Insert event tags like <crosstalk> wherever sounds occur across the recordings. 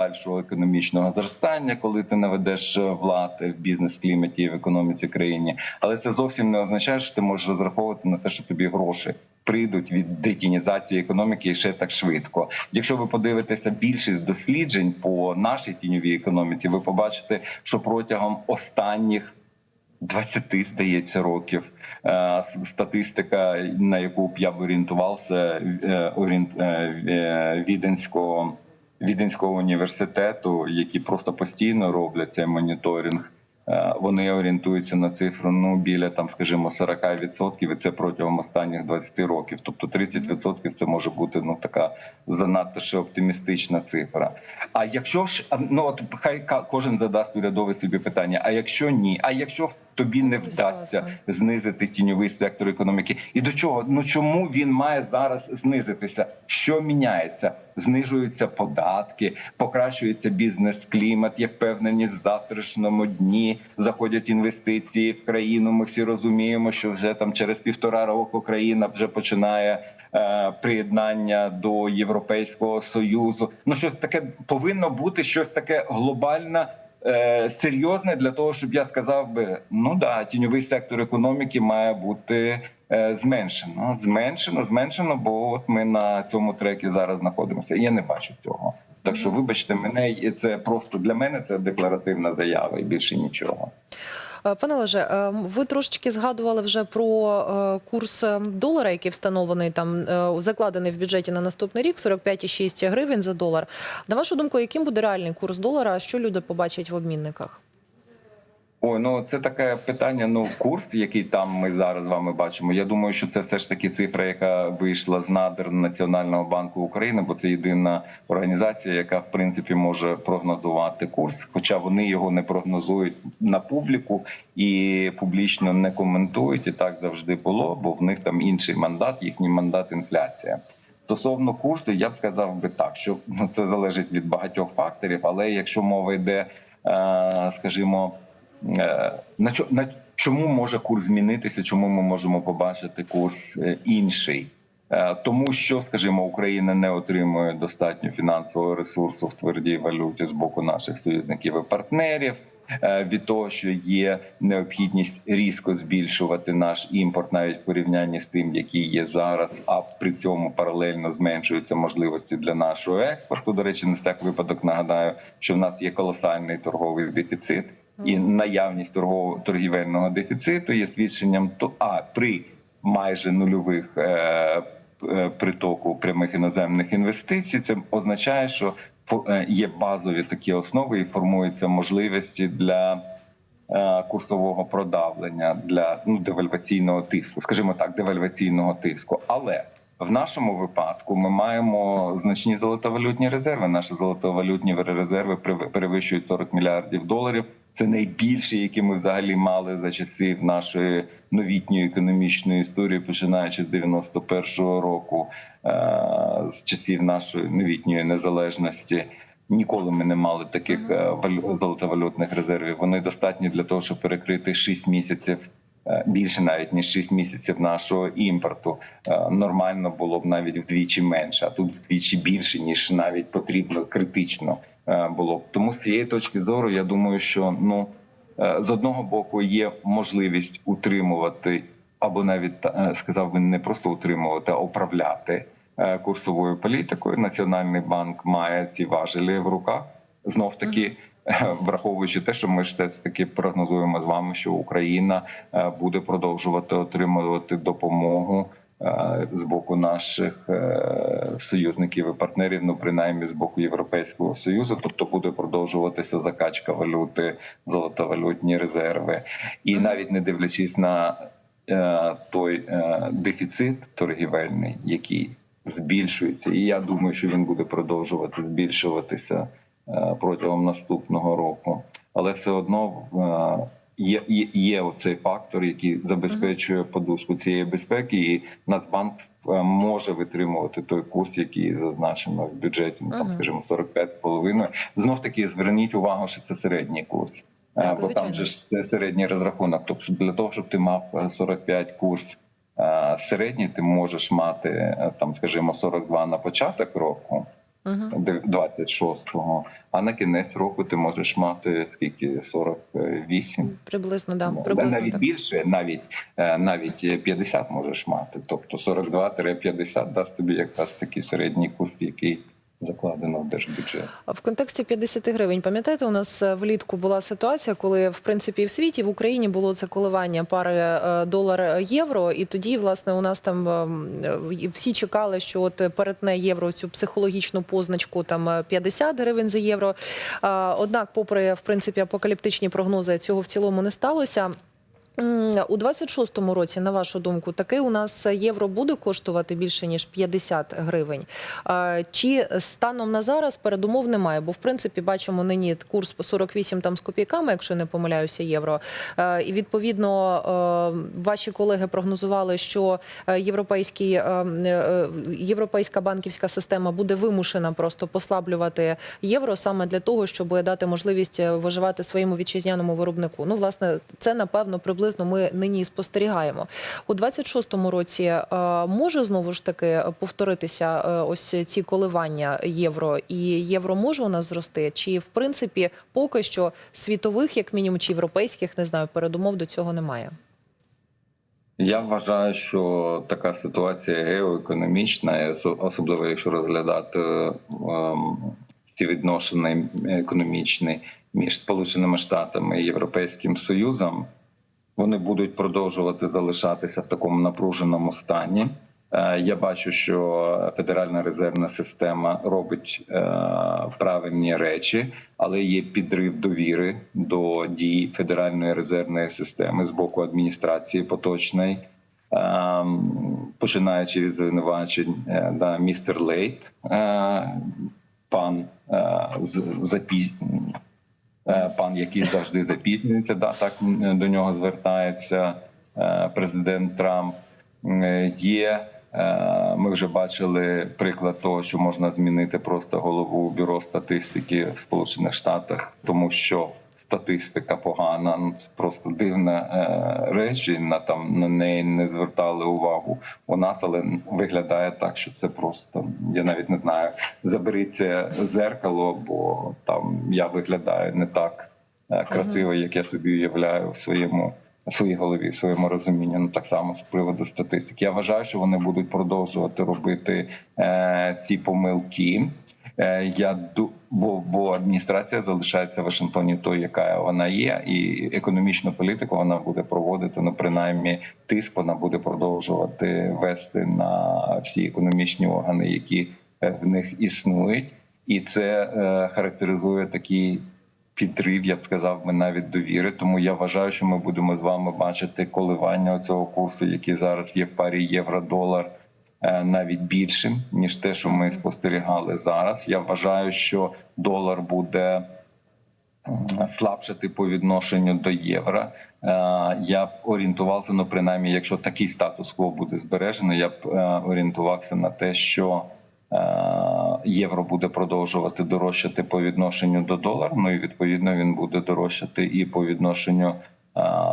подальшого економічного зростання, коли ти наведеш влади в бізнес-кліматі і в економіці країни. Але це зовсім не означає, що ти можеш розраховувати на те, що тобі гроші прийдуть від детінізації економіки ще так швидко. Якщо ви подивитеся більшість досліджень по нашій тіньовій економіці, ви побачите, що протягом останніх 20, здається, років е, статистика, на яку б я б орієнтувався, е, орієнт- е, е, віденського віденського університету, які просто постійно роблять цей моніторинг. е, Вони орієнтуються на цифру ну біля там, скажімо, 40%, і це протягом останніх 20 років. Тобто 30% це може бути ну така занадто ще оптимістична цифра. А якщо ж ну от хай кожен задасть урядове собі питання: а якщо ні, а якщо тобі не вдасться знизити тіньовий сектор економіки, і до чого? Ну чому він має зараз знизитися? Що міняється? Знижуються податки, покращується бізнес-клімат, є впевненість в завтрашньому дні. Заходять інвестиції в країну. Ми всі розуміємо, що вже там через півтора року країна вже починає е, приєднання до Європейського союзу. Ну щось таке повинно бути щось таке глобальне. Е, Серйозне для того, щоб я сказав би, ну да, тіньовий сектор економіки має бути е, зменшено. Зменшено, зменшено, бо от ми на цьому трекі зараз знаходимося. І я не бачу цього. Так що, вибачте мене, це просто для мене це декларативна заява і більше нічого. Е, Пане Олеже, е, ви трошечки згадували вже про е, курс долара, який встановлений там закладений в бюджеті на наступний рік 45,6 гривень за долар. На вашу думку, яким буде реальний курс долара? Що люди побачать в обмінниках? Ой, ну це таке питання. Ну, курс, який там ми зараз з вами бачимо. Я думаю, що це все ж таки цифра, яка вийшла з надр Національного банку України, бо це єдина організація, яка в принципі може прогнозувати курс. Хоча вони його не прогнозують на публіку і публічно не коментують. І так завжди було, бо в них там інший мандат, їхній мандат інфляція. Стосовно курсу, я б сказав би так, що ну, це залежить від багатьох факторів, але якщо мова йде, е, скажімо. Е, На на чому може курс змінитися? Чому ми можемо побачити курс е, інший? Е, Тому що, скажімо, Україна не отримує достатньо фінансового ресурсу в твердій валюті з боку наших союзників і партнерів. Від того, що є необхідність різко збільшувати наш імпорт, навіть в порівнянні з тим, який є зараз, а при цьому паралельно зменшуються можливості для нашого експорту. До речі, не так випадок нагадаю, що в нас є колосальний торговий дефіцит і наявність торгового торгівельного дефіциту є свідченням то а при майже нульових е, е, притоку прямих іноземних інвестицій. Це означає, що е, є базові такі основи і формуються можливості для. е, Курсового продавлення для ну девальваційного тиску, скажімо так, девальваційного тиску. Але в нашому випадку ми маємо значні золотовалютні резерви. Наші золотовалютні резерви перевищують 40 мільярдів доларів. Це найбільше, які ми взагалі мали за часів нашої новітньої економічної історії, починаючи з 91-го року, е, з часів нашої новітньої незалежності. Ніколи ми не мали таких е, золотовалютних резервів. Вони достатні для того, щоб перекрити 6 місяців е, більше навіть ніж 6 місяців нашого імпорту. Нормально було б навіть вдвічі менше, а тут вдвічі більше ніж навіть потрібно критично було б. Тому з цієї точки зору я думаю, що ну е, з одного боку є можливість утримувати або навіть е, сказав би не просто утримувати, а управляти е, курсовою політикою. Національний банк має ці важелі в руках. Знов таки, е, враховуючи те, що ми ж все таки прогнозуємо з вами, що Україна е, буде продовжувати отримувати допомогу. З боку наших е, союзників і партнерів, ну принаймні з боку Європейського союзу, тобто буде продовжуватися закачка валюти, золотовалютні резерви, і навіть не дивлячись на е, той е, дефіцит торгівельний, який збільшується, і я думаю, що він буде продовжувати збільшуватися протягом наступного року. Але все одно є, є, є оцей фактор, який забезпечує подушку цієї безпеки, і Нацбанк е, може витримувати той курс, який зазначено в бюджеті, ну, там, скажімо, 45,5. Знов таки зверніть увагу, що це середній курс. Е, Так, Бо там же ж це середній розрахунок. Тобто для того, щоб ти мав е, 45 курс е, середній, ти можеш мати там, скажімо, 42 на початок року. Угу. 26-го, а на кінець року ти можеш мати скільки 48. Приблизно, да. Приблизно навіть так. більше, навіть е, навіть 50 можеш мати. Тобто 42-50 дасть тобі якраз такий середній курс, який закладено в держбюджет. В контексті 50 гривень, пам'ятаєте, у нас е, влітку була ситуація, коли в принципі в світі, в Україні було це коливання пари е, долар-євро, і тоді, власне, у нас там е, всі чекали, що от перетне євро цю психологічну позначку там е, 50 гривень за євро. Однак, попри в принципі апокаліптичні прогнози, цього в цілому не сталося. У 26-му році, на вашу думку, таки у нас євро буде коштувати більше ніж 50 гривень. Чи станом на зараз передумов немає? Бо в принципі бачимо нині курс по 48 там з копійками, якщо не помиляюся, євро. І відповідно ваші колеги прогнозували, що е, європейський е, е, європейська банківська система буде вимушена просто послаблювати євро саме для того, щоб дати можливість виживати своєму вітчизняному виробнику. Ну, власне, це напевно приблизно ми нині спостерігаємо. У 26-му році е, може знову ж таки повторитися е, ось ці коливання євро, і євро може у нас зрости? Чи в принципі поки що світових, як мінімум, чи європейських, не знаю, передумов до цього немає? Я вважаю, що така ситуація геоекономічна, особливо якщо розглядати ем, ці відношення економічні між Сполученими Штатами і Європейським Союзом, вони будуть продовжувати залишатися в такому напруженому стані. Е, Я бачу, що Федеральна резервна система робить е, правильні речі, але є підрив довіри до дій Федеральної резервної системи з боку адміністрації поточної, Ем, починаючи від звинувачень, е, да, містер Лейт, пан з пан, який завжди запізнюється, да, так до нього звертається е, президент Трамп. Е, Є е, ми вже бачили приклад того, що можна змінити просто голову бюро статистики в Сполучених Штатах, тому що статистика погана, просто дивна е, реч, і на там на неї не звертали увагу у нас, але виглядає так, що це просто я навіть не знаю. Заберіться зеркало, бо там я виглядаю не так е, красиво, як я собі уявляю в своєму своїй голові, в своєму розумінні. Ну так само з приводу статистики. Я вважаю, що вони будуть продовжувати робити е, ці помилки. Е, Я бо, бо адміністрація залишається в Вашингтоні тою, яка вона є, і економічну політику вона буде проводити. Ну принаймні, тиск вона буде продовжувати вести на всі економічні органи, які е, в них існують, і це е, характеризує такий підрив, я б сказав, би навіть довіри. Тому я вважаю, що ми будемо з вами бачити коливання цього курсу, який зараз є в парі євро-долар, навіть більшим ніж те, що ми спостерігали зараз. Я вважаю, що долар буде м, слабшати по відношенню до євро. Е, Я б орієнтувався, ну принаймні, якщо такий статус-кво буде збережено, я б е, орієнтувався на те, що е, євро буде продовжувати дорожчати по відношенню до долара. Ну і відповідно він буде дорожчати і по відношенню е,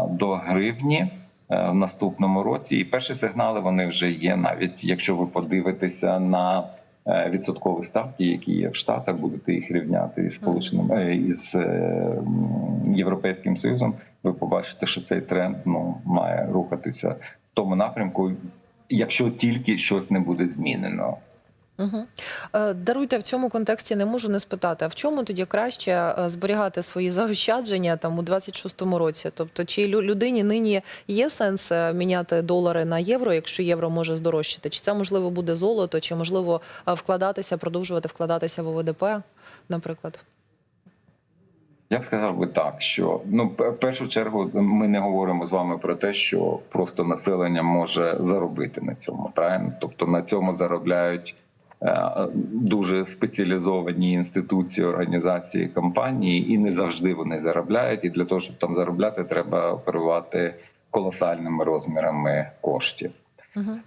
до гривні е, в наступному році. І перші сигнали вони вже є. Навіть якщо ви подивитеся на е, відсоткові ставки, які є в Штатах, будете їх рівняти із сполученими е, із е, європейським союзом. Ви побачите, що цей тренд ну має рухатися в тому напрямку, якщо тільки щось не буде змінено. Угу. Даруйте в цьому контексті, не можу не спитати, а в чому тоді краще е, зберігати свої заощадження там у 26-му році? Тобто, чи лю- людині нині є сенс е, міняти долари на євро, якщо євро може здорожчати? Чи це можливо буде золото, чи можливо вкладатися, продовжувати вкладатися в ОВДП, наприклад? Я б сказав би так, що ну в першу чергу ми не говоримо з вами про те, що просто населення може заробити на цьому. Правильно, тобто на цьому заробляють дуже спеціалізовані інституції, організації, компанії, і не завжди вони заробляють. І для того, щоб там заробляти, треба оперувати колосальними розмірами коштів.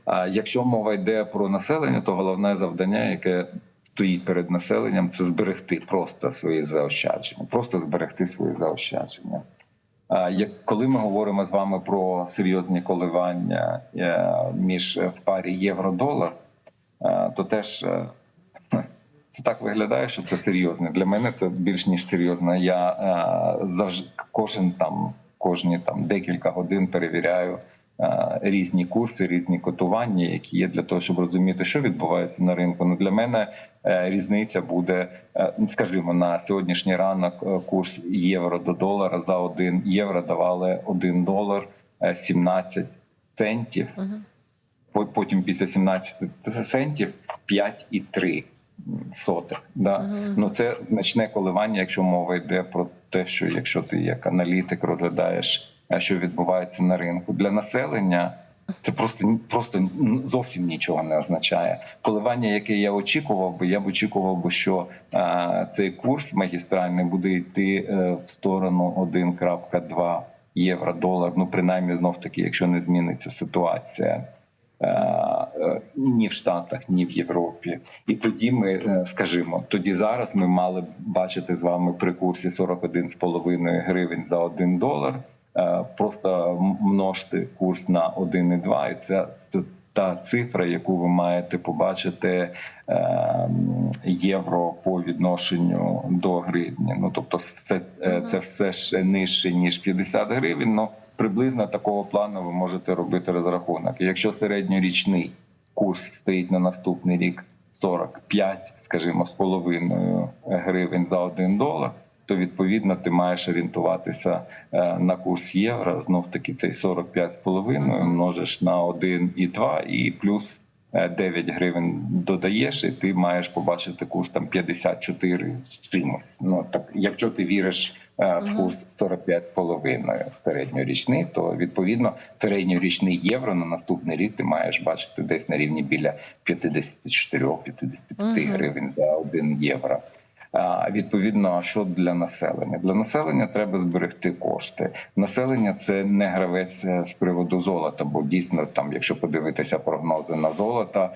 А якщо мова йде про населення, то головне завдання, яке стоїть перед населенням, це зберегти просто свої заощадження, просто зберегти свої заощадження. А як коли ми говоримо з вами про серйозні коливання е, між е, в парі євро-долар, е, то теж е, <laughs> Це так виглядає, що це серйозно. Для мене це більш ніж серйозно. Я е, завжди кожен там кожні там декілька годин перевіряю е, різні курси, різні котування, які є для того, щоб розуміти, що відбувається на ринку. Ну для мене е, різниця буде, е, скажімо, на сьогоднішній ранок е, курс євро до долара за 1 євро давали 1 долар е, 17 центів. Потім після 17 центів 5,3 сотих. Да? Мгм. Ну це значне коливання, якщо мова йде про те, що якщо ти як аналітик розглядаєш, що відбувається на ринку для населення. Це просто просто зовсім нічого не означає. Коливання, яке я очікував би, я б очікував би, що е, цей курс магістральний буде йти е, в сторону 1.2 євро долар. Ну принаймні знов таки, якщо не зміниться ситуація. Е, Ні в Штатах, ні в Європі, і тоді ми е, скажімо, тоді зараз ми мали б бачити з вами при курсі 41,5 гривень за 1 долар. Е, Просто множте курс на 1,2, і це, це та цифра, яку ви маєте побачити євро по відношенню до гривні. Ну тобто, це, це все ж нижче ніж 50 гривень. Ну приблизно такого плану ви можете робити розрахунок. І Якщо середньорічний курс стоїть на наступний рік 45, скажімо, з половиною гривень за 1 долар, то відповідно ти маєш орієнтуватися е, на курс євро. Знов таки цей 45,5 множиш на 1,2 і плюс е, 9 гривень додаєш, і ти маєш побачити курс там 54 з чимось. Ну так, якщо ти віриш е, в Мгм. курс 45,5 в середньорічний, то відповідно середньорічний євро на наступний рік ти маєш бачити десь на рівні біля 54-55 Мгм. гривень за 1 євро. А, Відповідно, що для населення? Для населення треба зберегти кошти. Населення це не гравець е, з приводу золота, бо дійсно там, якщо подивитися прогнози на золото,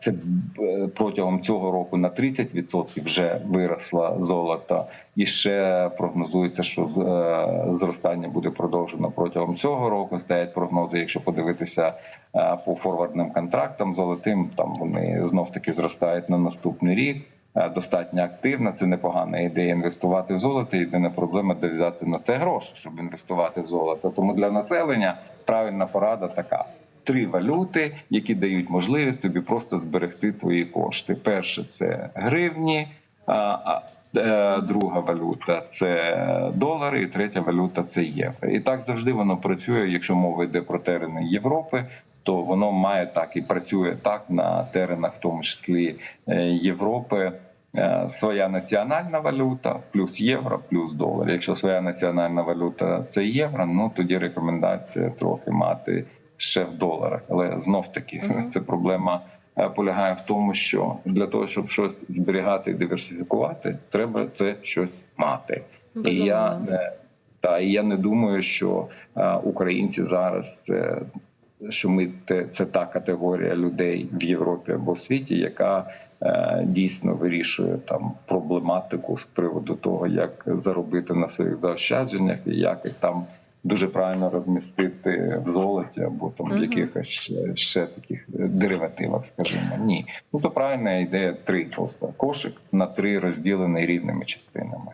це е, протягом цього року на 30% вже виросла золото, і ще прогнозується, що е, зростання буде продовжено протягом цього року. Стоять прогнози, якщо подивитися е, по форвардним контрактам золотим, там вони знов таки зростають на наступний рік. Достатньо активна, це непогана ідея інвестувати в золото. Єдина проблема де взяти на це гроші, щоб інвестувати в золото. Тому для населення правильна порада така: три валюти, які дають можливість тобі просто зберегти твої кошти. Перше це гривні, е, друга валюта це долари, і третя валюта це євро. І так завжди воно працює. Якщо мова йде про терени Європи, то воно має так і працює так на теренах, в тому числі е, Європи. Е, Своя національна валюта плюс євро, плюс долар. Якщо своя національна валюта це євро, ну тоді рекомендація трохи мати ще в доларах. Але знов таки Мгм. <laughs> це проблема е, полягає в тому, що для того, щоб щось зберігати і диверсифікувати, треба це щось мати. І я не та і я не думаю, що е, українці зараз це що ми те, це та категорія людей в Європі або в світі, яка е, дійсно вирішує там проблематику з приводу того, як заробити на своїх заощадженнях і як їх там дуже правильно розмістити в золоті або там в якихось ще, ще таких е, деривативах, скажімо. Ні, ну то правильна ідея три просто кошик на три розділений рівними частинами.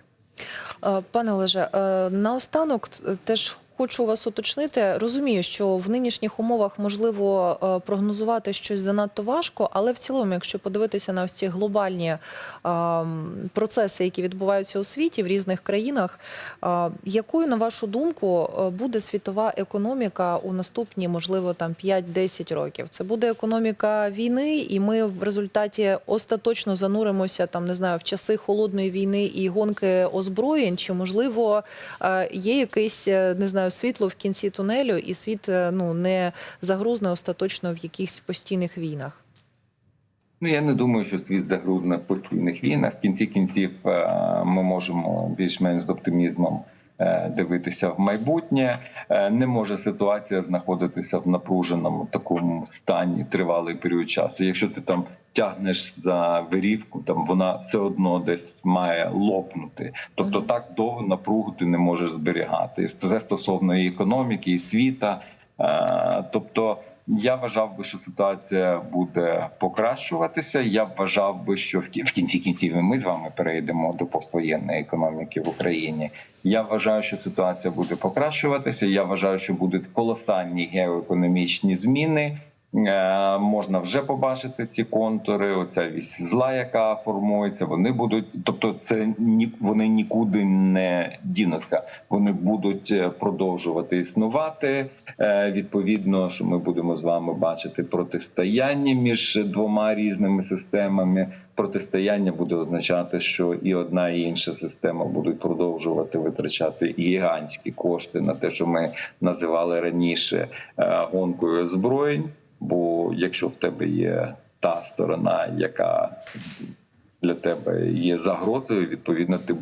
Е, Пане Олеже, е, наостанок теж хочу вас уточнити. Розумію, що в нинішніх умовах можливо е, прогнозувати щось занадто важко, але в цілому, якщо подивитися на ось ці глобальні процеси, які відбуваються у світі в різних країнах, е, якою, на вашу думку, е, буде світова економіка у наступні, можливо, там 5-10 років? Це буде економіка війни, і ми в результаті остаточно зануримося там, не знаю, в часи холодної війни і гонки озброєнь, чи можливо є якесь е, не знаю світло в кінці тунелю, і світ е, ну не загрузне остаточно в якихось постійних війнах? Ну я не думаю, що світ загрузне в постійних війнах. В кінці кінців е, ми можемо більш-менш з оптимізмом дивитися в майбутнє. Е, Не може ситуація знаходитися в напруженому такому стані тривалий період часу. Якщо ти там тягнеш за верівку, там вона все одно десь має лопнути. Тобто так довго напругу ти не можеш зберігати. Це стосовно і економіки, і світа. Е, Тобто я вважав би, що ситуація буде покращуватися. Я вважав би, що в кі- в кінці кінців ми з вами перейдемо до поствоєнної економіки в Україні. Я вважаю, що ситуація буде покращуватися. Я вважаю, що будуть колосальні геоекономічні зміни. Е, Можна вже побачити ці контури. Оця вісь зла, яка формується. Вони будуть, тобто, це вони нікуди не дінуться. Вони будуть е, продовжувати існувати. Е, Відповідно, що ми будемо з вами бачити протистояння між двома різними системами. Протистояння буде означати, що і одна і інша система будуть продовжувати витрачати гігантські кошти на те, що ми називали раніше гонкою озброєнь. Бо якщо в тебе є та сторона, яка для тебе є загрозою, відповідно, ти